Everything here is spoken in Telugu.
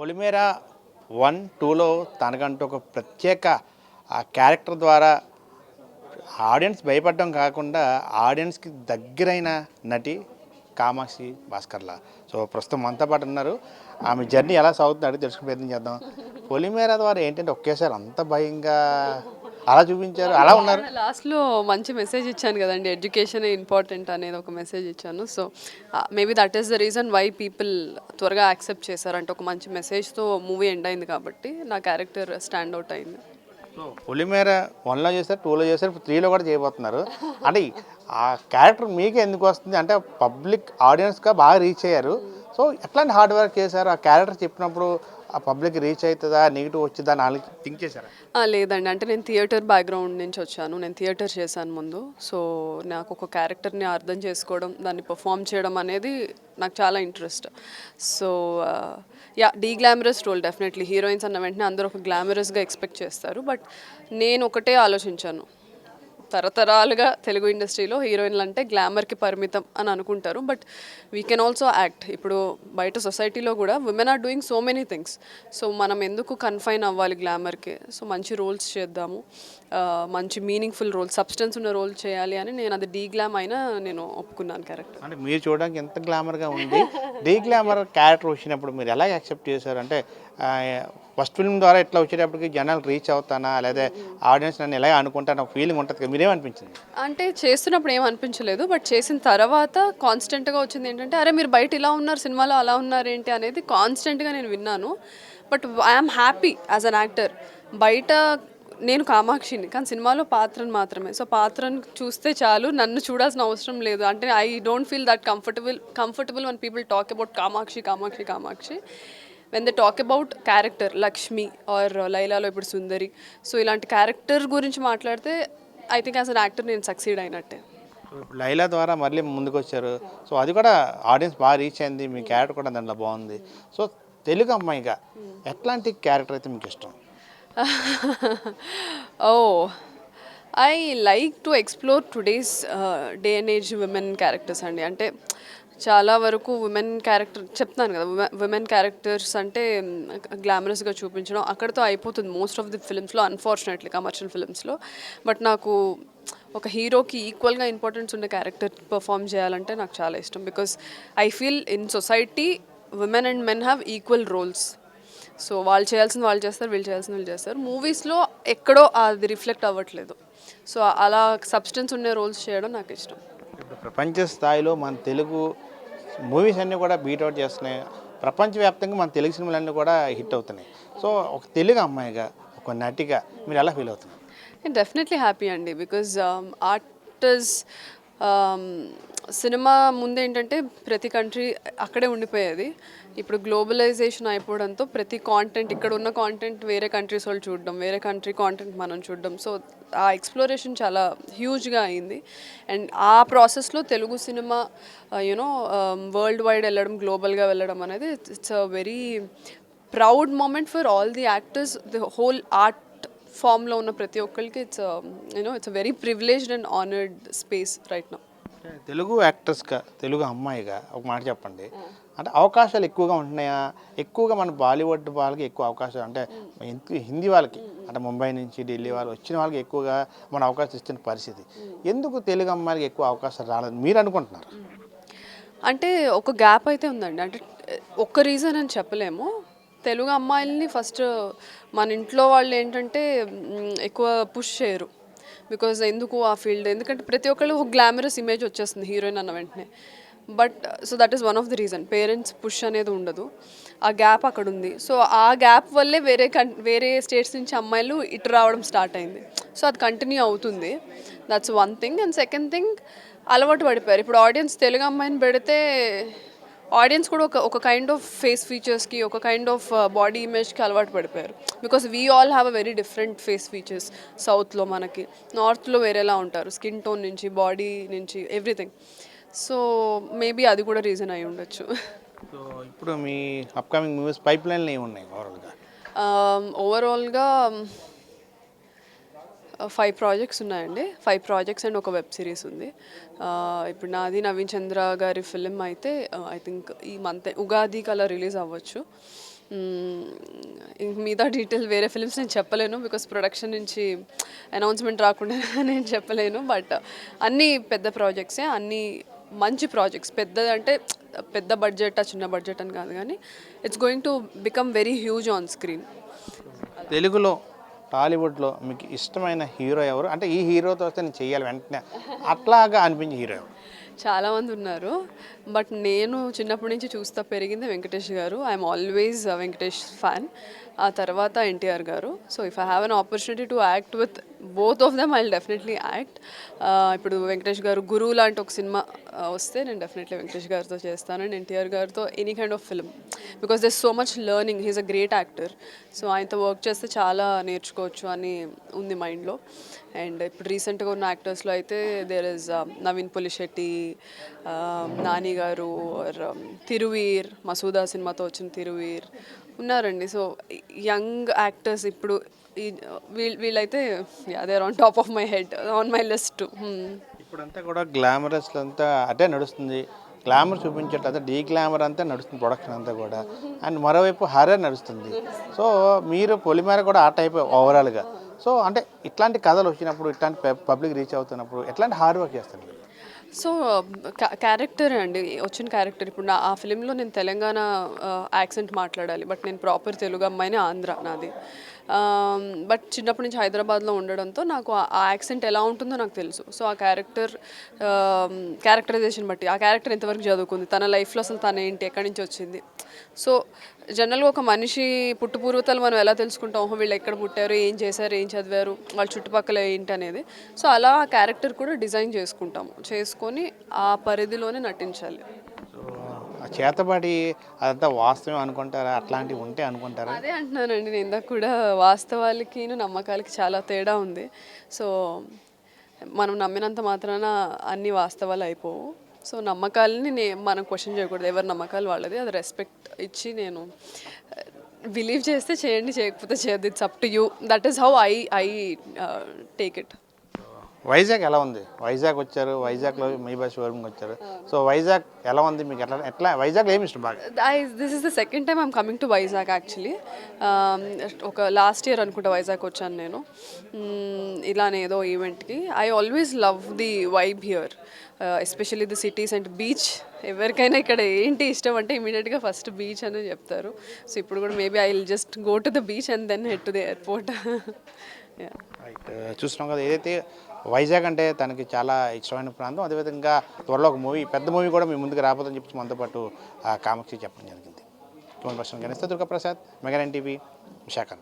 పొలిమేర వన్ టూలో తనకంటూ ఒక ప్రత్యేక ఆ క్యారెక్టర్ ద్వారా ఆడియన్స్ భయపడడం కాకుండా ఆడియన్స్కి దగ్గరైన నటి కామాక్షి భాస్కర్ల. సో ప్రస్తుతం మనతో పాటు ఉన్నారు. ఆమె జర్నీ ఎలా సాగుతుంది అడిగి తెలుసుకునే ప్రయత్నం చేద్దాం. పొలిమేర ద్వారా ఏంటంటే ఒకేసారి అంత భయంగా అలా చూపించారు? అలా ఉన్నారు? లాస్ట్లో మంచి మెసేజ్ ఇచ్చాను కదండి. ఎడ్యుకేషన్ ఇంపార్టెంట్ అనేది ఒక మెసేజ్ ఇచ్చాను. So maybe that is the reason why people త్వరగా యాక్సెప్ట్ చేశారు అంటే ఒక మంచి మెసేజ్తో మూవీ ఎండ్ అయింది కాబట్టి నా క్యారెక్టర్ స్టాండ్ అవుట్ అయింది. పొలిమేర వన్లో చేశారు టూలో చేశారు త్రీలో కూడా చేయబోతున్నారు. అంటే ఆ క్యారెక్టర్ మీకే ఎందుకు వస్తుంది? అంటే పబ్లిక్ ఆడియన్స్గా బాగా రీచ్ అయ్యారు. సో ఎట్లాంటి హార్డ్ వర్క్ చేశారు? ఆ క్యారెక్టర్ చెప్పినప్పుడు ఆ పబ్లిక్ రీచ్ అవుతుందా? నెగిటివ్ వచ్చిందా? అని థింక్ చేశారా? లేదండి. అంటే నేను థియేటర్ బ్యాక్గ్రౌండ్ నుంచి వచ్చాను. నేను థియేటర్ చేశాను ముందు. సో నాకు ఒక క్యారెక్టర్ని అర్థం చేసుకోవడం దాన్ని పర్ఫామ్ చేయడం అనేది నాకు చాలా interest. So yeah deglamorous role definitely. Heroines అన్న వెంటనే అందరూ ఒక గ్లామరస్గా ఎక్స్పెక్ట్ చేస్తారు. బట్ నేను ఒకటే ఆలోచించాను. తరతరాలుగా తెలుగు ఇండస్ట్రీలో హీరోయిన్లు అంటే గ్లామర్కి పరిమితం అని అనుకుంటారు. But we can also act ఇప్పుడు బయట సొసైటీలో కూడా women are doing so many things so మనం ఎందుకు కన్ఫైన్ అవ్వాలి గ్లామర్కి? సో మంచి రోల్స్ చేద్దాము. మంచి మీనింగ్ఫుల్ రోల్ సబ్స్టెన్స్ ఉన్న రోల్ చేయాలి అని నేను అది డీ గ్లామ్ అయినా నేను ఒప్పుకున్నాను క్యారెక్టర్ అంటే మీరు చూడడానికి ఎంత గ్లామర్గా ఉంది? డీ గ్లామర్ క్యారెక్టర్ వచ్చినప్పుడు మీరు ఎలా యాక్సెప్ట్ చేశారు? అంటే ఫస్ట్ ఫిల్మ్ ద్వారా ఇట్లా వచ్చేటప్పటికి జనాలు రీచ్ అవుతానా? లేదా ఆడియన్స్ నన్ను ఎలా అనుకుంటాను ఫీలింగ్ ఉంటుంది మీరేమనిపించింది? అంటే చేస్తున్నప్పుడు ఏం అనిపించలేదు బట్ చేసిన తర్వాత కాన్స్టెంట్గా వచ్చింది ఏంటంటే అరే మీరు బయట ఇలా ఉన్నారు సినిమాలో అలా ఉన్నారు ఏంటి అనేది కాన్స్టెంట్గా నేను విన్నాను. But I'm happy as an actor. బయట నేను కామాక్షిని కానీ సినిమాలో పాత్రను మాత్రమే. సో పాత్రను చూస్తే చాలు నన్ను చూడాల్సిన అవసరం లేదు. అంటే I don't feel that comfortable comfortable when people talk about Kamakshi Kamakshi Kamakshi. When they talk about character Lakshmi or లైలాలో ఇప్పుడు సుందరి. సో ఇలాంటి క్యారెక్టర్ గురించి మాట్లాడితే I think as an actor నేను సక్సీడ్ అయినట్టే. ఇప్పుడు లైలా ద్వారా మళ్ళీ ముందుకు వచ్చారు సో అది కూడా ఆడియన్స్ బాగా రీచ్ అయింది. మీ క్యారెక్టర్ కూడా దాంట్లో బాగుంది. సో తెలుగు అమ్మాయిగా ఎట్లాంటి క్యారెక్టర్ అయితే మీకు ఇష్టం? ఓ I like to explore today's day and age women characters అండి. అంటే చాలా వరకు ఉమెన్ క్యారెక్టర్ చెప్తాను కదా విమెన్ క్యారెక్టర్స్ అంటే గ్లామరస్గా చూపించడం అక్కడతో అయిపోతుంది మోస్ట్ ఆఫ్ ది ఫిల్మ్స్లో అన్ఫార్చునేట్లీ కమర్షియల్ ఫిల్మ్స్లో బట్ నాకు ఒక హీరోకి ఈక్వల్గా ఇంపార్టెన్స్ ఉండే క్యారెక్టర్ పర్ఫామ్ చేయాలంటే నాకు చాలా ఇష్టం because I feel in society women and men have equal roles so వాళ్ళు చేయాల్సింది వాళ్ళు చేస్తారు వీళ్ళు చేయాల్సింది వీళ్ళు చేస్తారు. మూవీస్లో ఎక్కడో అది రిఫ్లెక్ట్ అవ్వట్లేదు. సో అలా సబ్స్టెన్స్ ఉండే రోల్స్ చేయడం నాకు ఇష్టం. ప్రపంచ స్థాయిలో మన తెలుగు మూవీస్ అన్నీ కూడా బీట్అవుట్ చేస్తున్నాయి. ప్రపంచవ్యాప్తంగా మన తెలుగు సినిమాలన్నీ కూడా హిట్ అవుతున్నాయి. సో ఒక తెలుగు అమ్మాయిగా ఒక నటిగా మీరు ఎలా ఫీల్ అవుతున్నారు? డెఫినెట్లీ హ్యాపీ అండి. Because um, art is um, cinema ముందు ఏంటంటే ప్రతి కంట్రీ అక్కడే ఉండిపోయేది. ఇప్పుడు గ్లోబలైజేషన్ అయిపోవడంతో ప్రతి కాంటెంట్ ఇక్కడ ఉన్న కాంటెంట్ వేరే కంట్రీస్ వాళ్ళు చూడడం వేరే కంట్రీ కాంటెంట్ మనం చూడడం. సో ఆ ఎక్స్ప్లోరేషన్ చాలా హ్యూజ్గా అయింది. అండ్ ఆ ప్రాసెస్లో Telugu cinema you know world wide వెళ్ళడం గ్లోబల్గా వెళ్ళడం అనేది it's a very proud moment for all the actors the whole art ఫామ్లో ఉన్న ప్రతి ఒక్కరికి it's you know it's very privileged and honoured space right నా తెలుగు యాక్టర్స్గా తెలుగు అమ్మాయిగా ఒక మాట చెప్పండి. అంటే అవకాశాలు ఎక్కువగా ఉంటున్నాయా? ఎక్కువగా మన బాలీవుడ్ వాళ్ళకి ఎక్కువ అవకాశాలు అంటే హిందీ- వాళ్ళకి అంటే ముంబై నుంచి ఢిల్లీ వాళ్ళు వచ్చిన వాళ్ళకి ఎక్కువగా మన అవకాశం ఇస్తున్న పరిస్థితి. ఎందుకు తెలుగు అమ్మాయిలకి ఎక్కువ అవకాశాలు రాలేదు? మీరు అనుకుంటున్నారు? అంటే ఒక గ్యాప్ అయితే ఉందండి. అంటే ఒక్క రీజన్ అని చెప్పలేము. తెలుగు అమ్మాయిల్ని ఫస్ట్ మన ఇంట్లో వాళ్ళు ఏంటంటే ఎక్కువ పుష్ చేయరు. బికాజ్ ఎందుకు ఆ ఫీల్డ్ ఎందుకంటే ప్రతి ఒక్కళ్ళు ఒక గ్లామరస్ ఇమేజ్ వచ్చేస్తుంది హీరోయిన్ అన్న వెంటనే. But so that is one of the reason parents push అనేది ఉండదు. ఆ గ్యాప్ అక్కడ ఉంది. సో ఆ గ్యాప్ వల్లే వేరే కన్ వేరే స్టేట్స్ నుంచి అమ్మాయిలు ఇటు రావడం స్టార్ట్ అయింది. సో అది కంటిన్యూ అవుతుంది. That's one thing and second thing అలవాటు పడిపోయారు. ఇప్పుడు ఆడియన్స్ తెలుగు అమ్మాయిని పెడితే ఆడియన్స్ కూడా ఒక ఒక కైండ్ ఆఫ్ ఫేస్ ఫీచర్స్కి ఒక కైండ్ ఆఫ్ బాడీ ఇమేజ్కి అలవాటు పడిపోయారు. Because we all have a very different face features సౌత్లో మనకి. నార్త్లో వేరేలా ఉంటారు. స్కిన్ టోన్ నుంచి బాడీ నుంచి ఎవ్రీథింగ్ సో మేబీ అది కూడా రీజన్ అయి ఉండొచ్చు. సో ఇప్పుడు మీ అప్కమింగ్ మూవీస్ పైప్ లైన్లో ఏమి ఉన్నాయి ఓవరాల్గా ఓవరాల్గా ఫైవ్ ప్రాజెక్ట్స్ ఉన్నాయండి. ఫైవ్ ప్రాజెక్ట్స్ అండ్ ఒక వెబ్ సిరీస్ ఉంది. ఇప్పుడు నాది నవీన్ చంద్ర గారి ఫిలిం అయితే ఐ థింక్ ఈ మంత్ ఉగాది కల్లా రిలీజ్ అవ్వచ్చు. మిగతా డీటెయిల్ వేరే ఫిల్మ్స్ నేను చెప్పలేను బికాస్ ప్రొడక్షన్ నుంచి అనౌన్స్మెంట్ రాకుండా నేను చెప్పలేను. బట్ అన్నీ పెద్ద ప్రాజెక్ట్సే అన్నీ మంచి ప్రాజెక్ట్స్ పెద్ద అంటే పెద్ద బడ్జెట్ చిన్న బడ్జెట్ అని కాదు కానీ it's going to become very huge on screen తెలుగులో టాలీవుడ్లో మీకు ఇష్టమైన హీరో ఎవరు? అంటే ఈ హీరోతో వస్తే నేను చెయ్యాలి వెంటనే. అట్లాగా అనిపించే హీరో ఎవరు? చాలామంది ఉన్నారు. బట్ నేను చిన్నప్పటి నుంచి చూస్తా పెరిగింది వెంకటేష్ గారు. I'm always Venkatesh fan. ఆ తర్వాత ఎన్టీఆర్ గారు. So if I have an opportunity to act with both of them I definitely act ఇప్పుడు వెంకటేష్ గారు గురువు లాంటి ఒక సినిమా వస్తే నేను డెఫినెట్లీ వెంకటేష్ గారితో చేస్తాను అండ్ ఎన్టీఆర్ గారితో any kind of film because there's so much learning he's a great actor so ఆయనతో వర్క్ చేస్తే చాలా నేర్చుకోవచ్చు అని ఉంది మైండ్లో. అండ్ ఇప్పుడు రీసెంట్గా ఉన్న యాక్టర్స్లో అయితే there is Naveen Polishetty Nani garu or Thiruveer Masooda సినిమాతో వచ్చిన తిరువీర్ ఉన్నారండి. సో యంగ్ యాక్టర్స్ ఇప్పుడు ఈ వీళ్ళు వీళ్ళైతే అదే on top of my head on my list. ఇప్పుడంతా కూడా గ్లామరస్ అంతా అదే నడుస్తుంది. గ్లామర్ చూపించేటంతా డీ గ్లామర్ అంతా నడుస్తుంది ప్రొడక్షన్ అంతా కూడా. అండ్ మరోవైపు హర్రర్ నడుస్తుంది. సో మీరు పొలిమేర కూడా ఆ టైప్ ఓవరాల్గా. సో అంటే ఇట్లాంటి కథలు వచ్చినప్పుడు ఇట్లాంటి పబ్లిక్ రీచ్ అవుతున్నప్పుడు ఎట్లాంటి హార్డ్ వర్క్ చేస్తారు సో క్యారెక్టర్ అండి. వచ్చిన క్యారెక్టర్ ఇప్పుడు నా ఆ ఫిలింలో నేను తెలంగాణ యాక్సెంట్ మాట్లాడాలి. బట్ నేను ప్రాపర్ తెలుగు అమ్మాయిని ఆంధ్ర నాది. బట్ చిన్నప్పటి నుంచి హైదరాబాద్లో ఉండడంతో నాకు ఆ- ఆ యాక్సెంట్ ఎలా ఉంటుందో నాకు తెలుసు. సో ఆ క్యారెక్టర్ క్యారెక్టరైజేషన్ బట్టి ఆ క్యారెక్టర్ ఎంతవరకు చదువుకుంది తన లైఫ్లో అసలు తన ఏంటి ఎక్కడి నుంచి వచ్చింది. సో జనరల్గా ఒక మనిషి పుట్టు పూర్వతలు మనం ఎలా తెలుసుకుంటాం? ఓహో వీళ్ళు ఎక్కడ పుట్టారు? ఏం చేశారు? ఏం చదివారు? వాళ్ళ చుట్టుపక్కల ఏంటి అనేది. సో అలా ఆ క్యారెక్టర్ కూడా డిజైన్ చేసుకుంటాము చేసుకొని ఆ పరిధిలోనే నటించాలి. చేతబడి అదంతా వాస్తవం అనుకుంటారా? అట్లాంటివి ఉంటే అనుకుంటారా? అదే అంటున్నానండి. నేను ఇందాక కూడా వాస్తవాలకి నమ్మకాలకి చాలా తేడా ఉంది. సో మనం నమ్మినంత మాత్రాన అన్ని వాస్తవాలు అయిపోవు. సో నమ్మకాలని నే మనం క్వశ్చన్ చేయకూడదు. ఎవరి నమ్మకాలు వాళ్ళది. అది రెస్పెక్ట్ ఇచ్చి నేను uh, బిలీవ్ చేస్తే చేయండి చేయకపోతే చేయదు. It's up to you that is how I I take it Vizag ఎలా ఉంది? వైజాగ్ వచ్చారు వైజాగ్లో మీ బస్ షోరూమ్కి వచ్చారు. సో వైజాగ్ ఎలా ఉంది మీకు? ఎట్లా ఎట్లా వైజాగ్లో ఏమి ఇష్టం బాగా? This is the second time I'm coming to Vizag actually ఒక లాస్ట్ ఇయర్ అనుకుంటా వైజాగ్ వచ్చాను నేను. Mm, ఇలానే ఏదో ఈవెంట్కి I always love the vibe here especially the cities and beach ఎవరికైనా ఇక్కడ ఏంటి ఇష్టం అంటే ఇమీడియట్గా ఫస్ట్ బీచ్ అని చెప్తారు. సో ఇప్పుడు కూడా maybe I will just go to the beach and then head to the airport right చూస్తున్నాం కదా ఏదైతే వైజాగ్ అంటే తనకి చాలా ఇష్టమైన ప్రాంతం. అదేవిధంగా త్వరలో ఒక మూవీ పెద్ద మూవీ కూడా మీ ముందుకు రాబోదని చెప్పి మనతో పాటు కామాక్షి చెప్పడం జరిగింది. ట్వంటీ ప్రశ్న గణేష్ దుర్గప్రసాద్ మెగా టీవీ విశాఖ.